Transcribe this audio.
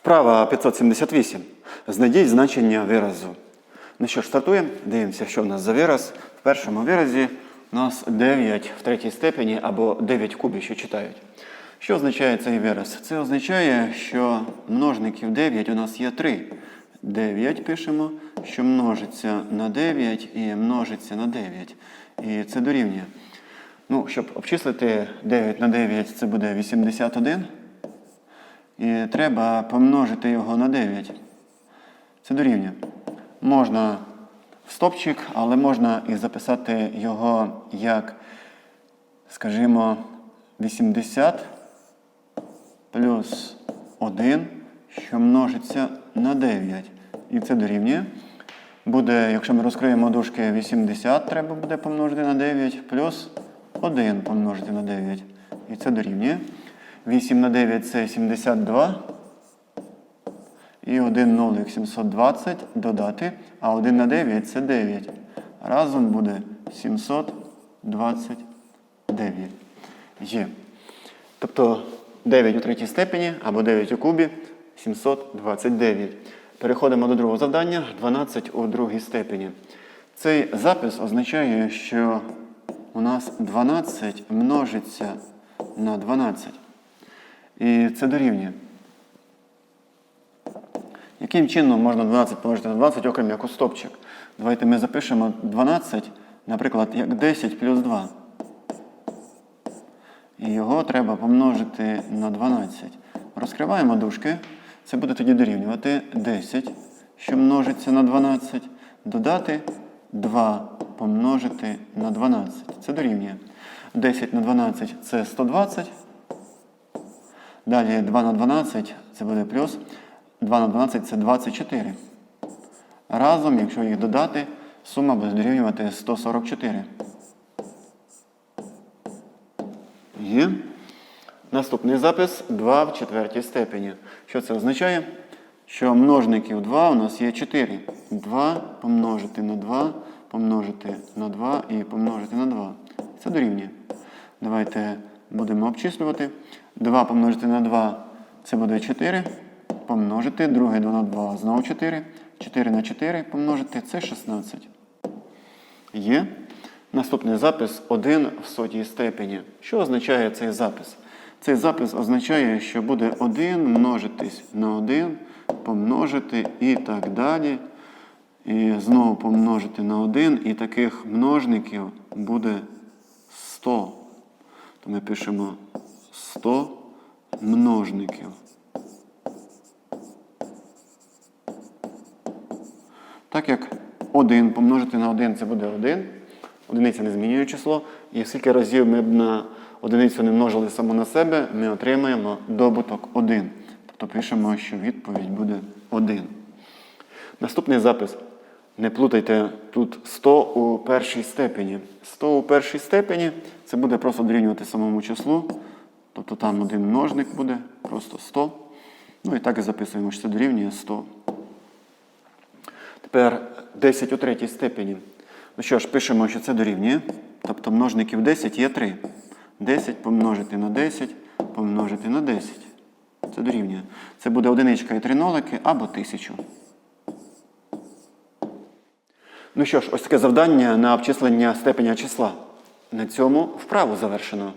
Вправа 578. Знайдіть значення виразу. Ну що ж, стартуємо. Дивимося, що в нас за вираз. В першому виразі у нас 9 в третій степені або 9 в кубі, що читають. Що означає цей вираз? Це означає, що множників 9 у нас є 3. 9 пишемо, що множиться на 9 і множиться на 9. І це дорівнює. Ну, щоб обчислити 9 на 9, це буде 81. І треба помножити його на 9. Це дорівнює. Можна в стопчик, але можна і записати його як, скажімо, 80 плюс 1, що множиться на 9. І це дорівнює. Буде, якщо ми розкриємо дужки 80, треба буде помножити на 9, плюс 1 помножити на 9. І це дорівнює. 8 на 9 це 72. І 1 нолик 720 додати, а 1 на 9 це 9. Разом буде 729. Є. Тобто 9 у третій степені або 9 у кубі 729. Переходимо до другого завдання 12 у другій степені. Цей запис означає, що у нас 12 множиться на 12. І це дорівнює. Яким чином можна 12 помножити на 20, окрім як у стопчик? Давайте ми запишемо 12, наприклад, як 10 плюс 2. І його треба помножити на 12. Розкриваємо дужки. Це буде тоді дорівнювати 10, що множиться на 12, додати 2 помножити на 12. Це дорівнює. 10 на 12 це 120. Далі 2 на 12 це буде плюс. 2 на 12 це 24. Разом, якщо їх додати, сума буде дорівнювати 144. Є. Наступний запис 2 в четвертій степені. Що це означає? Що множників 2 у нас є 4. 2 помножити на 2, помножити на 2 і помножити на 2. Це дорівнює. Давайте будемо обчислювати. 2 помножити на 2 це буде 4. Помножити, друге 2 на 2 знову 4. 4 на 4 помножити це 16. Є. Наступний запис 1 в сотій степені. Що означає цей запис? Цей запис означає, що буде 1 множитись на 1, помножити і так далі. І знову помножити на 1, і таких множників буде 100. То ми пишемо 100 множників. Так як 1 помножити на 1 це буде 1. Одиниця не змінює число. І скільки разів ми б на одиницю не множили саму на себе, ми отримаємо добуток 1. Тобто пишемо, що відповідь буде 1. Наступний запис. Не плутайте тут 100 у першій степені. 100 у першій степені це буде просто дорівнювати самому числу. Тобто там один множник буде, просто 100. Ну і так і записуємо, що це дорівнює 100. Тепер 10 у третій степені. Ну що ж, пишемо, що це дорівнює. Тобто множників 10 є 3. 10 помножити на 10, помножити на 10. Це дорівнює. Це буде одиничка і три нолики або тисячу. Ну що ж, ось таке завдання на обчислення степеня числа. На цьому вправу завершено.